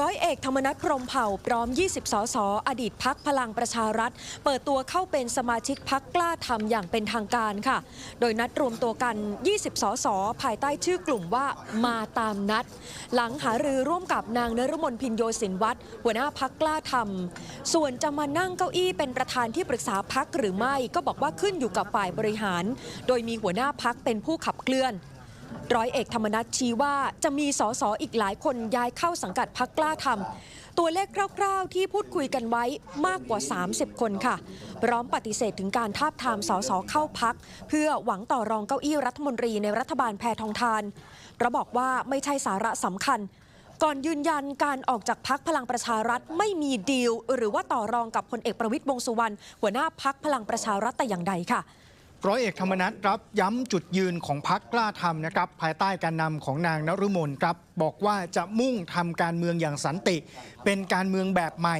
ร้อยเอกธรรมนัฐพรมเผ่าพร้อม 20 สส อดีตพักพลังประชารัฐ เปิดตัวเข้าเป็นสมาชิกพักกล้าทำอย่างเป็นทางการค่ะ โดยนัดรวมตัวกัน 20 สส ภายใต้ชื่อกลุ่มว่ามาตามนัด หลังหารือร่วมกับนางนฤมลพินโยสินวัตรหัวหน้าพักกล้าทำส่วนจะมานั่งเก้าอี้เป็นประธานที่ปรึกษาพักหรือไม่ก็บอกว่าขึ้นอยู่กับฝ่ายบริหาร โดยมีหัวหน้าพักเป็นผู้ขับเคลื่อน ร้อยเอกธรรมนัฐชี้ว่าจะมีสสอีกหลายคนย้ายเข้าสังกัดพักกล้าทำตัวเลขคร่าวๆ ที่พูดคุยกันไว้มากกว่า 30 คนค่ะ พร้อมปฏิเสธถึงการทาบทามสสเข้าพัก เพื่อหวังต่อรองเก้าอี้รัฐมนตรีในรัฐบาลแพทองทานเราะบอกว่าไม่ใช่สาระสำคัญ ก่อนยืนยันการออกจากพักพลังประชารัฐไม่มีดีล หรือว่าต่อรองกับพลเอกประวิตยวงสุวรรณหัวหน้าพักพลังประชารัฐแต่อย่างใดค่ะ ร้อยเอกธรรมนัฐรับย้ำจุดยืนของพักกล้าทำนะครับ ภายใต้การนำของนางนฤมลครับบอกว่าจะมุ่งทำการเมืองอย่างสันติ เป็นการเมืองแบบใหม่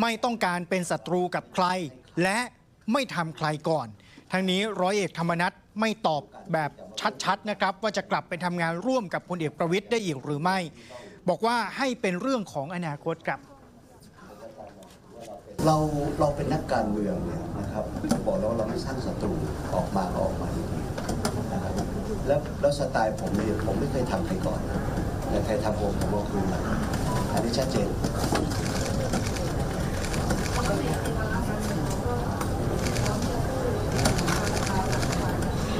ไม่ต้องการเป็นศัตรูกับใคร และไม่ทำใครก่อน ทั้งนี้ร้อยเอกธรรมนัฐไม่ตอบแบบชัดๆนะครับ ว่าจะกลับไปทำงานร่วมกับพลเอกประวิตยได้อีกหรือไม่ บอกว่าให้เป็นเรื่องของอนาคตครับ เราเราเป็นนักการเมืองเนี่ยนะครับบอกแล้วว่าเราไม่สร้างศัตรูออกมาออกมาดีๆนะครับแล้วแล้วสไตล์ผมเนี่ยผมไม่เคยทำใครก่อนแต่ใครทำผมผมก็คืนมาอันนี้ชัดเจน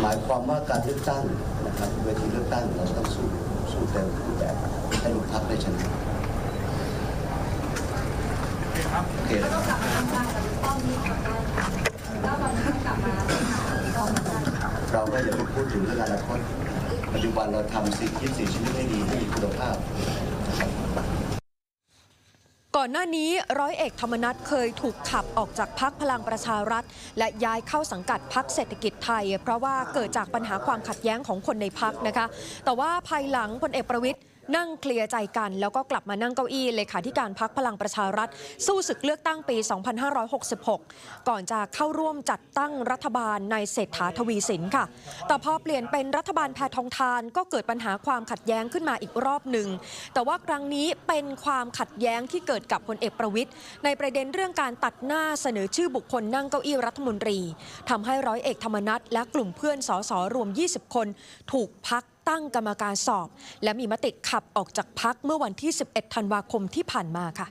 หมายความว่าการเลือกตั้งนะครับเวทีเลือกตั้งเราต้องสู้สู้เต็มรูปแบบให้ลูกพักได้ชนะ โอเคนะครับเราก็อย่าไปพูดถึงเรื่องอนาคตปัจจุบันเราทำสิ่งที่สิ่งชีวิตให้ดีให้มีคุณภาพนะครับก่อนหน้านี้ร้อยเอกธรรมนัฐเคยถูกขับออกจากพักพลังประชารัฐ และย้ายเข้าสังกัดพักเศรษฐกิจไทย เพราะว่าเกิดจากปัญหาความขัดแย้งของคนในพักนะคะ แต่ว่าภายหลังพลเอกประวิตย นั่งเคลียร์ใจกัน แล้วก็กลับมานั่งเก้าอี้เลขาธิการพักพลังประชารัฐ สู้ศึกเลือกตั้งปี 2566 ก่อนจะเข้าร่วมจัดตั้งรัฐบาลในเศรษฐาทวีสินค่ะ แต่พอเปลี่ยนเป็นรัฐบาลแพทองทานก็เกิดปัญหาความขัดแย้งขึ้นมาอีกรอบหนึ่ง แต่ว่าครั้งนี้เป็นความขัดแย้งที่เกิดกับพลเอกประวิตยในประเด็นเรื่องการตัดหน้าเสนอชื่อบุคคลนั่งเก้าอี้รัฐมนตรีทำให้ร้อยเอกธรรมนัฐและกลุ่มเพื่อนสสรวม 20 คน ถูกพัก ตั้งกรรมการสอบ และมีมติขับออกจากพักเมื่อวันที่ 11 ธันวาคมที่ผ่านมาค่ะ